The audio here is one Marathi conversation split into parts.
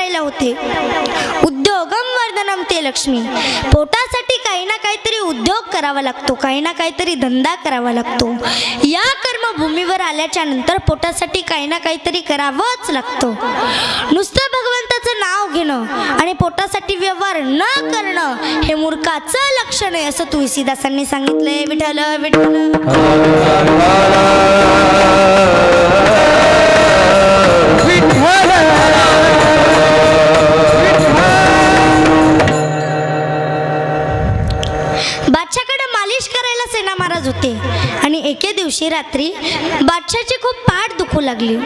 करायला होते. उद्योगम वर्धनम ते लक्ष्मी. पोटासाठी काही ना काहीतरी उद्योग करावा लागतो काही ना काहीतरी धंदा करावा लागतो. या कर्मभूमीवर आल्याच्यानंतर पोटासाठी काही ना काहीतरी करावंच लागतो. नुसतं भगवंताचं नाव घेणं आणि पोटासाठी व्यवहार न करणं हे मूर्खाचं लक्षण आहे असं तुळशीदासांनी सांगितलंय. विठल विठ्ठल. दिवशी रात्री बादशाची खूप पाठ दुखू लागली.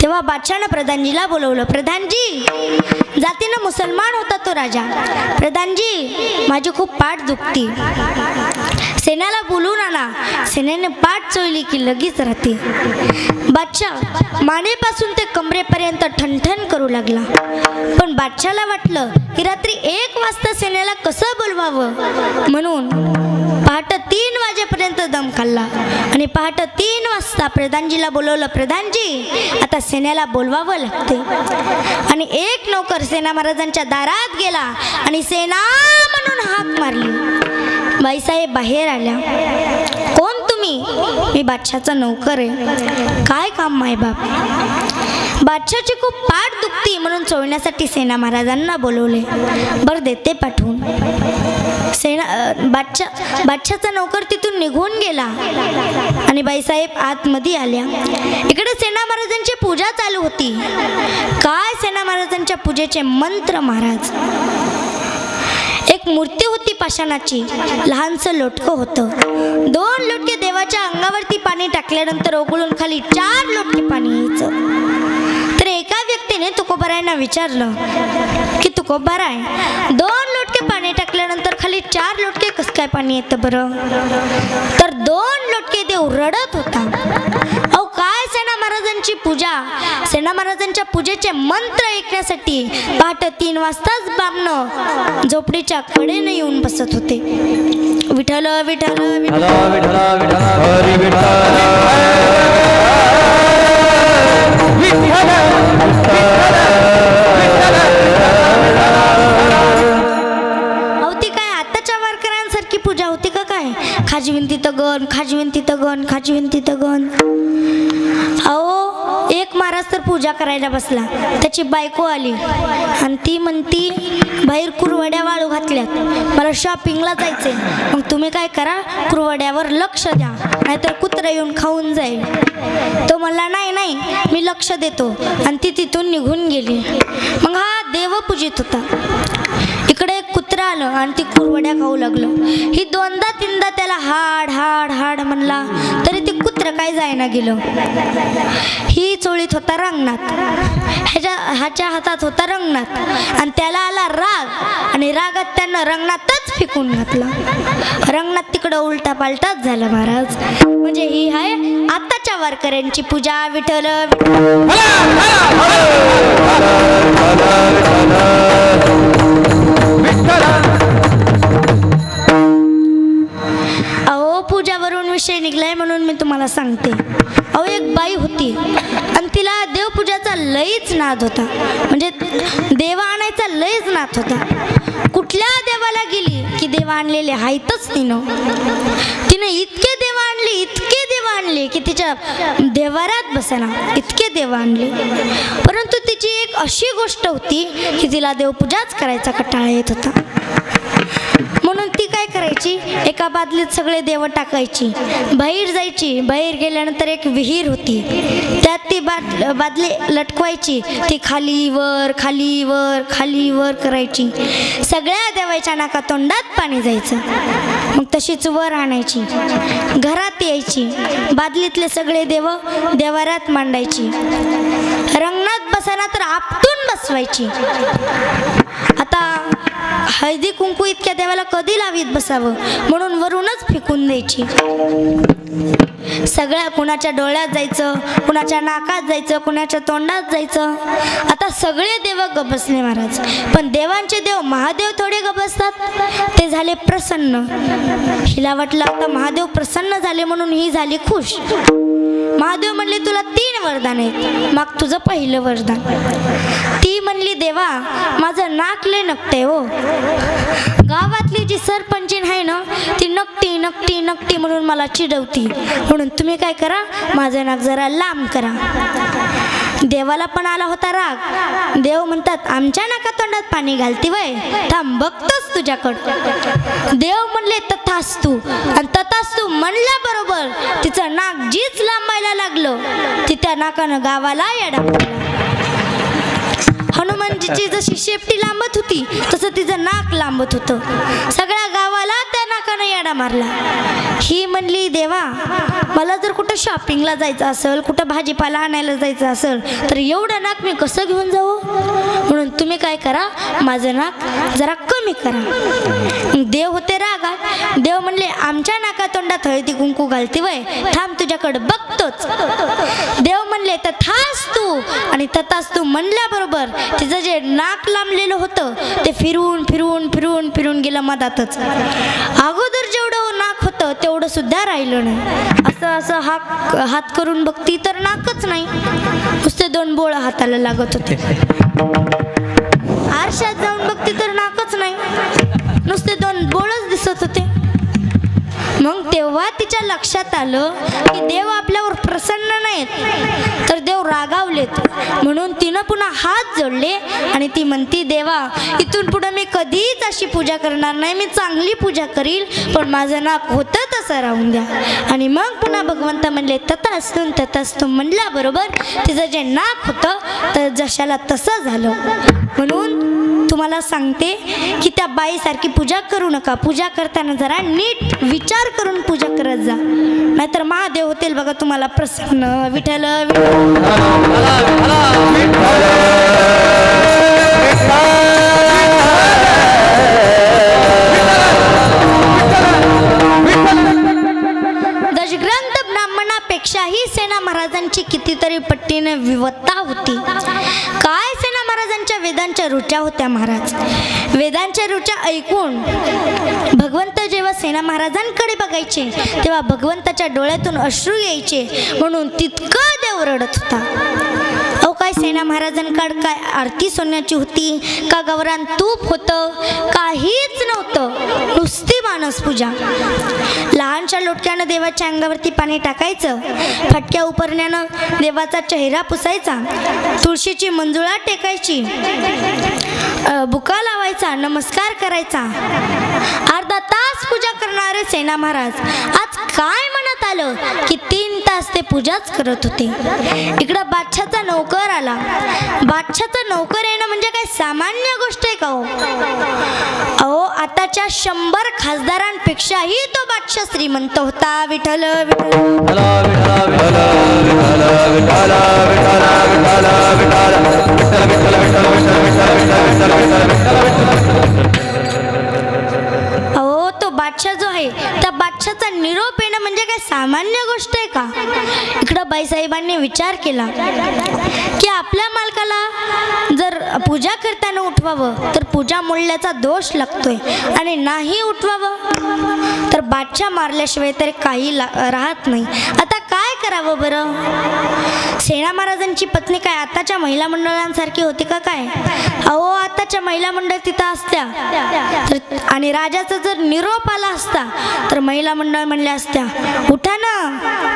तेव्हा बादशानं प्रधानजीला बोलवलं प्रधानजी जातीनं मुसलमान होता तो राजा. प्रधानजी माझी खूप पाठ दुखती. सेनाला बोलून आणा. सेनेने पाठ चोळली की लगेच राहते. बादशाह मानेपासून ते कमरेपर्यंत ठणठण करू लागला. पण बादशाला वाटलं की रात्री एक वाजता सेनेला कसं बोलवावं? म्हणून पहाटं तीन वाजेपर्यंत दम खाल्ला. आणि पहाटं तीन वाजता प्रधानजीला बोलवलं प्रधानजी आता सेनेला बोलवावं लागते. आणि एक नोकर सेना महाराजांच्या दारात गेला आणि सेना म्हणून हाक मारली. बाईसाहेब बाहेर आल्या. कोण तुम्ही? मी बादशाचा नोकर आहे. काय काम मायबाप बादशाची खूप पाठ दुखती म्हणून चोळण्यासाठी सेना महाराजांना बोलवले. बरं देते पाठवून. सेना बादशाह बादशा बादशाचा नोकर तिथून निघून गेला आणि बाईसाहेब आतमध्ये आल्या. इकडे सेना महाराजांची पूजा चालू होती. काय सेना महाराजांच्या पूजेचे मंत्र महाराज? एक मूर्ती होती पाषाणाची. लहानसं लोटकं होतं. दोन लोटके देवाच्या अंगावरती पाणी टाकल्यानंतर ओघळून खाली चार लोटके पाणी यायचं. तर एका व्यक्तीने तुकोबारायांना विचारलं की तुकोबाराय दोन लोटके पाणी टाकल्यानंतर खाली चार लोटके कसं काय पाणी येतं बरं? तर दोन लोटके देव रडत होता. अहो काय सेना महाराजांची पूजा? सेना महाराजांच्या पूजेचे मंत्र ऐकण्यासाठी पहाटे तीन वाजताच बामणं झोपडीच्या कडेने येऊन बसत होते. विठल विठल विठल विठल होती ती काय? आताच्या वारकऱ्यांसारखी पूजा होती का काय? खाजवीन तिथं गण खाजवीन तिथं गण खाजवीन तिथं गण. अहो एक महाराज तर पूजा करायला बसला. त्याची बायको आली. आणि ती म्हणती बाहेर कुरवड्या वाळू घातल्यात. मला शॉपिंगला जायचंय. मग तुम्ही काय करा? कुरवड्यावर लक्ष द्या. नाहीतर कुत्रा येऊन खाऊन जाईल. तो म्हणला नाही नाही. मी लक्ष देतो. आणि ती तिथून निघून गेली. मग हा देवपूजित होता. इकडे मित्र आलं आणि ती कुरवड्या खाऊ लागलं ही दोनदा तीनदा त्याला हाड हाड हाड म्हणला तरी ते कुत्र काय जायना गेलं ही चोळीत होता रंगनाथ ह्याच्या ह्याच्या हातात होता रंगनाथ आणि त्याला आला राग आणि रागात त्यानं रंगनाथच फेकून घातलं रंगनाथ तिकडं उलटा पालटाच झाला महाराज म्हणजे ही आहे आताच्या वारकऱ्यांची पूजा विठ्ठल अहो पूजावरून विषय निघलाय म्हणून मी तुम्हाला सांगते. अहो एक बाई होती आणि तिला देवपूजाचा लईच नाद होता. म्हणजे देवा आणायचा लईच नाद होता. कुठल्या देवाला गेली की देवा आणलेले आहेतच तिनं? तिनं इतके देव आणले इतके देव आणले की तिच्या देवारात बसेना इतके देव आणले. परंतु तिची एक अशी गोष्ट होती की तिला देवपूजाच करायचा कटाळा येत होता. काय करायची? एका बादलीत सगळे देव टाकायची. बाहेर जायची. बाहेर गेल्यानंतर एक विहीर होती. त्यात ती बाद बादली लटकवायची. ती खाली वर खाली वर खाली वर करायची. सगळ्या देवाच्या नाका तोंडात पाणी जायचं. मग तशीच वर आणायची. घरात यायची. बादलीतले सगळे देव देवारात मांडायची. रंगणात बसायला तर आपटून बसवायची. हळदी कुंकू इतक्या देवाला कधी लावीत बसावं? म्हणून वरूनच फेकून द्यायची. सगळ्या कुणाच्या डोळ्यात जायचं कुणाच्या नाकात जायचं कुणाच्या तोंडात जायचं. आता सगळे देव गबसले महाराज. पण देवांचे देव महादेव थोडे गबसतात. ते झाले प्रसन्न. हिला वाटलं आता महादेव प्रसन्न झाले म्हणून ही झाली खुश. महादेव म्हणले तुला तीन वरदान आहेत मग तुझं पहिलं वरदान. ती म्हणली देवा माझं नाक लय नकटे हो. गावातली जी सरपंचीन आहे ना ती नकटी नकटी नकटी म्हणून मला चिडवती. म्हणून तुम्ही काय करा? माझं नाक जरा लांब करा. देवाला पण आला होता राग. देव म्हणतात आमच्या नाका तोंडात पाणी घालती वय. थांब बघतोच तुझ्याकडं. देव म्हणले तथास तू. आणि तथास तू म्हणल्या बरोबर तिचं नाक जीच लांबायला लागलं. ती त्या नाकानं गावाला येडा हनुमानजीची जशी शेपटी लांबत होती तसं तिचं नाक लांबत होतं. सगळ्या गावाला त्या नाकानं येडा मारला. ही म्हणली देवा मला जर कुठं शॉपिंगला जायचं असेल कुठं भाजीपाला आणायला जायचं असेल तर एवढं नाक मी कसं घेऊन जाऊ? म्हणून तुम्ही काय करा माझं नाक जरा कमी करा. देव होते रागात. देव म्हणले आमच्या नाका तोंडात हळदी कुंकू घालते वय थांब तुझ्याकडे बघतोच. देव म्हणले तथाच तू. आणि तथास तू म्हणल्याबरोबर तिचं जे नाक लांबलेलं होतं ते फिरून फिरून फिरून फिरून गेलं मधातच. अगोदर जेवढं नाक होतं तेवढं सुद्धा राहिलं नाही. असं असं हात हात करून बघती तर नाकच नाही. नुसते दोन बोळ हाताला लागत होते. आरशात जाऊन बघती तर नाकच नाही. नुसते दोन बोळच मग तेव्हा तिच्या लक्षात आलं की देव आपल्यावर प्रसन्न नाहीत. तर देव रागावलेत. म्हणून तिनं पुन्हा हात जोडले आणि ती म्हणती देवा इथून पुढे मी कधीच अशी पूजा करणार नाही. मी चांगली पूजा करील पण माझं नाक होतं तसं राहून द्या. आणि मग पुन्हा भगवंत म्हणले तथास्तून तथास्तू म्हणल्याबरोबर तिचं जे नाक होतं तर जशाला तसं झालं. म्हणून तुम्हाला सांगते की त्या बाईसारखी पूजा करू नका. पूजा करताना जरा नीट विचार करून पूजा करत जा. नाहीतर महादेव होतील बघा तुम्हाला प्रसन्न. विठ्ठल दशग्रंथ ब्राह्मणापेक्षाही सेना महाराजांची कितीतरी पट्टीने विवत्ता होती. काय वेदांच्या रुच्या होत्या महाराज. वेदांच्या रुच्या ऐकून भगवंत जेव्हा सेना महाराजांकडे बघायचे तेव्हा भगवंताच्या डोळ्यातून अश्रू यायचे म्हणून तितकं देव रडत होता. काय सेना महाराजांकडे काय आरती सोन्याची होती का गवरान तूप होतं काहीच नव्हतं. नुसती मानस पूजा. लहानशा लोटक्यानं देवाच्या अंगावरती पाणी टाकायचं फटक्या उपरण्यानं देवाचा चेहरा पुसायचा तुळशीची मंजुळा टेकायची बुका लावायचा नमस्कार करायचा. अर्धा तास पूजा करणारे सेना महाराज. आज काय म्हणत आलं? की तीन तास ते पूजाच करत होते. इकडं बादशाचा नौकर आला. बादशाचा नौकर येणं म्हणजे काय सामान्य गोष्ट आहे का हो? अहो आताच्या शंभर खासदारांपेक्षाही तो बादशाह श्रीमंत होता. विठ्ठल विठ्ठल. बादशाह जो आहे त्या बादशाचा निरोप येणं म्हणजे काय? सामान्य गोष्ट आहे का? इकडं बाईसाहेबांनी विचार केला की आपल्या मालकाला जर पूजा करताना उठवावं तर पूजा मूल्याचा दोष लागतोय. आणि नाही उठवावं तर बादशा मारल्याशिवाय तर काही ला राहत नाही. आता काय करावं बरं? सेना महाराजांची पत्नी काय आताच्या महिला मंडळांसारखी होती का काय? अहो आताच्या महिला मंडळ तिथं असत्या. तर आणि राजाचा जर निरोप आला असता तर महिला मंडळ म्हणल्या असत्या उठा ना.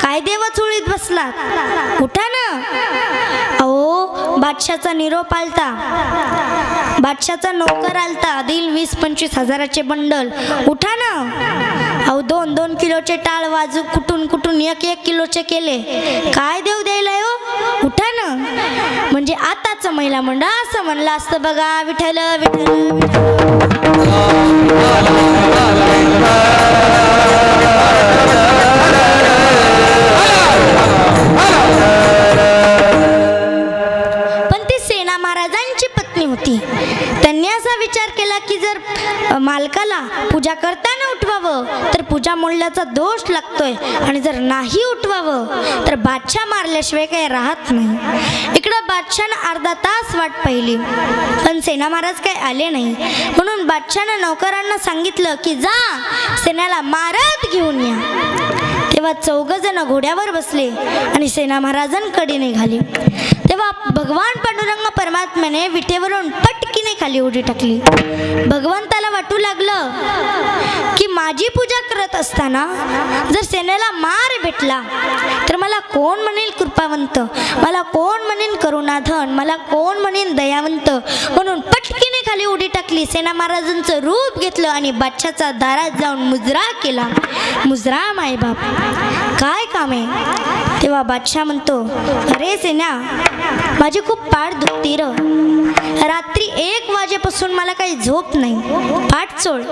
काय देवा चुळीत बसलात? उठा ना. अहो बादशाचा निरोप आलता. बादशाचा नोकर आलता. दिल वीस पंचवीस हजाराचे बंडल. उठा ना. अहो दोन दोन किलोचे टाळ वाजू कुठून कुठून एक एक किलोचे केले. काय देव द्यायला हो? उठा ना. म्हणजे आताचं महिला मंडळ असं म्हणलं असतं बघा. विठल विठल विठल मालकाला पूजा करताना उठवावं. तर पूजा मोडल्याचा दोष लागतोय. आणि जर नाही उठवावं तर बादशाह मारल्याशिवाय काही राहत नाही. इकडं बादशाहनं अर्धा तास वाट पाहिली. पण सेना महाराज काही आले नाही. म्हणून बादशाहनं नौकरांना सांगितलं की जा सेनाला मारत घेऊन या. तेव्हा चौघ जण घोड्यावर बसले आणि सेना महाराजांकडे निघाले. तेव्हा तेव्हा भगवान पांडुरंग परमात्म्याने विटेवरून पटकीने खाली उडी टाकली. भगवंताला वाटू लागलं की माझी पूजा करत असताना जर सेनेला मार भेटला तर मला कोण म्हणेल कृपावंत? मला कोण म्हणेन करुणाधन? मला कोण म्हणेन दयावंत? म्हणून पटकीने खाली उडी टाकली. सेना महाराजांचं रूप घेतलं आणि बादशाचा दारात जाऊन मुजरा केला. मुजरा मायबाप काय काम आहे? तेव्हा बादशाह म्हणतो अरे सेना माझी खूप पाठ दुखती र. रात्री एक वाजेपासून मला काही झोप नाही. फाट चोळ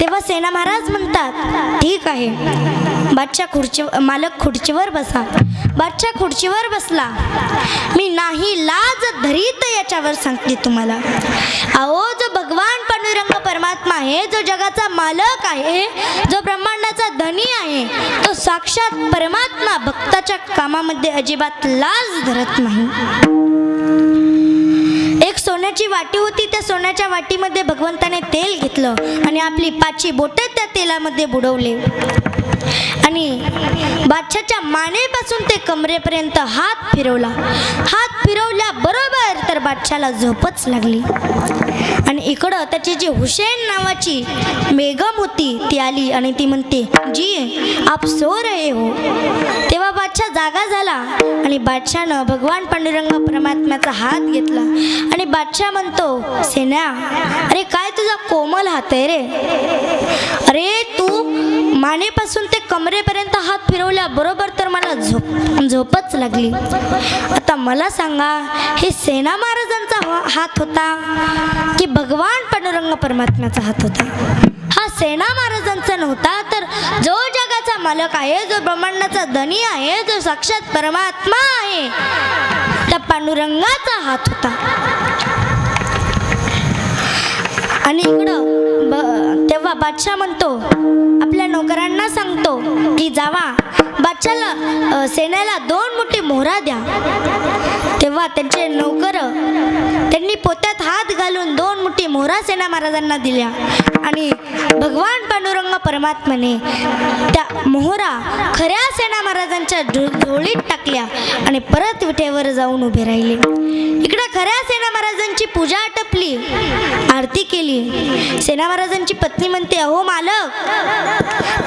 तेव्हा सेना महाराज म्हणतात ठीक आहे. बादशा खुर्ची मालक खुर्चीवर बसा. बादशा खुर्चीवर बसला. मी नाही लाज धरीत याच्यावर सांगते तुम्हाला. अहो जो भगवान पांडुरंग परमात्मा आहे जो जगाचा मालक आहे जो ब्रह्मांडाचा धनी आहे तो साक्षात परमात्मा भक्ताच्या कामामध्ये अजिबात लाज धरत नाही. सोन्याची वाटी होती त्या सोन्याच्या वाटीमध्ये भगवंताने तेल घेतलं आणि आपली पाची बोटं त्या तेलामध्ये बुडवले. आणि बादशाच्या मानेपासून ते कमरेपर्यंत हात फिरवला. हात फिरवल्या बरोबर तर बादशाला झोपच लागली. आणि इकडं त्याची जी हुसेन नावाची बेगम होती ती आली आणि ती म्हणते जी आप सो रहे हो. तेव्हा बादशाह जागा झाला आणि बादशानं भगवान पांडुरंग परमात्म्याचा हात घेतला. आणि बादशाह म्हणतो सेना अरे काय तुझा कोमल हात आहे रे? अरे तू मानेपासून ते कमरेपर्यंत हात फिरवल्याबरोबर तर मला झोप झोपच लागली. आता मला सांगा हे सेना महाराजांचा हात होता की भगवान पांडुरंग परमात्म्याचा हात होता? हा सेना महाराजांचा नव्हता तर जो जगाचा मालक आहे जो ब्रह्मांडाचा धनी आहे जो साक्षात परमात्मा आहे त्या पांडुरंगाचा हात होता. आणि इकडं ब तेव्हा बादशाह म्हणतो आपल्या नोकरांना सांगतो की जावा बादशाला सेनेला दोन मोठे मोहरा द्या. तेव्हा त्यांचे नोकर त्यांनी पोत्यात हात घालून दोन मोठी मोहरा सेना महाराजांना दिल्या. आणि भगवान पांडुरंग परमात्माने त्या मोहरा खऱ्या सेना महाराजांच्या झो- झोळीत टाकल्या आणि परत विठेवर जाऊन उभे राहिले. इकडं खऱ्या सेना महाराजांची पूजा आटपली आरती केली. सेना महाराजांची पत्नी म्हणते अहो मालक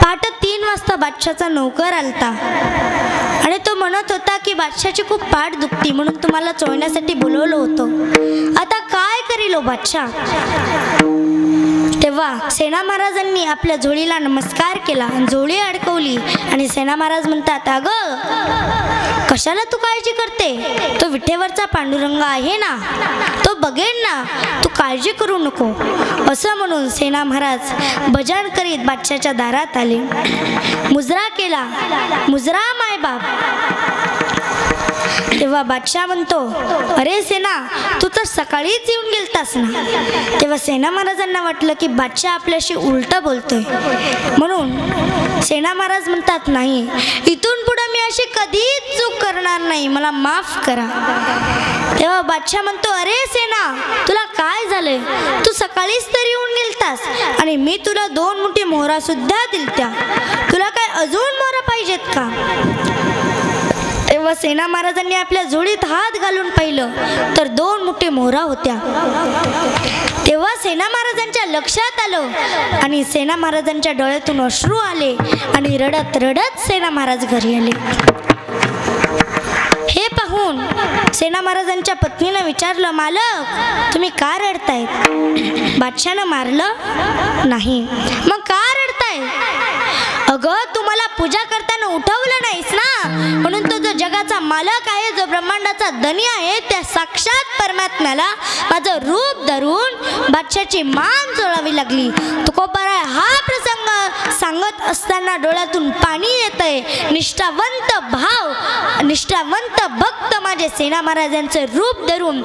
पाठ तीन वाजता बादशाचा नौकर आलता. आणि तो म्हणत होता की बादशाची खूप पाठ दुखती म्हणून तुम्हाला चोळण्यासाठी बोलवलं होतं. आता काय करील हो बादशाह तेव्हा सेना महाराजांनी आपल्या झोळीला नमस्कार केला झोळी अडकवली. आणि सेना महाराज म्हणतात अगं कशाला तू काळजी करते? तो विठेवरचा पांडुरंग आहे ना? तो बघेन ना तू काळजी करू नको. असं म्हणून सेना महाराज भजन करीत बादशाच्या दारात आले. मुजरा केला. मुजरा मायबाप तेव्हा बादशाह म्हणतो अरे सेना तू तर सकाळीच येऊन गेलतास ना. तेव्हा सेना महाराजांना वाटलं की बादशाह आपल्याशी उलट बोलतोय. म्हणून सेना महाराज म्हणतात नाही इथून पुढे मी अशी कधीच चूक करणार नाही मला माफ करा. तेव्हा बादशाह म्हणतो अरे सेना तुला काय झालंय? तू सकाळीच तर येऊन गेलतास आणि मी तुला दोन मोठी मोहरा सुद्धा दिलत्या. तुला काय अजून मोहरा पाहिजेत का? जेव्हा सेना महाराजांनी आपल्या झोळीत हात घालून पाहिलं तर दोन मोठे मोहरा होत्या. तेव्हा सेना महाराजांच्या लक्षात आलं आणि सेना महाराजांच्या डोळ्यातून अश्रू आले आणि रडत रडत सेना महाराज घरी आले. हे पाहून सेना महाराजांच्या पत्नीनं विचारलं मालक तुम्ही का रडतायत? बादशानं मारलं नाही. मग का अगं तुम्हाला पूजा करताना उठवलं नाहीस ना? म्हणून तो जो जगाचा मालक आहे जो ब्रह्मांडाचा धनी आहे त्या साक्षात परमात्म्याला माझं रूप धरून बादशाची मान चोळावी लागली. तुकोबाराय हा सांगत असताना डोळ्यातून पाणी येतंय. निष्ठावंत भाव निष्ठावंत भक्त माझे सेना महाराजांचं रूप धरून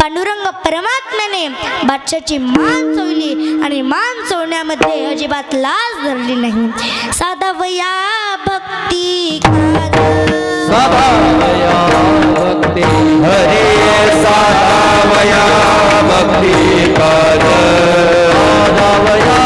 पांडुरंग परमात्म्याने बादशाची मान चोळली आणि मान चोळण्यामध्ये अजिबात लाज धरली नाही. साधावया भक्ती साधावया भक्ती. हरे साधावया भक्ती साधा वया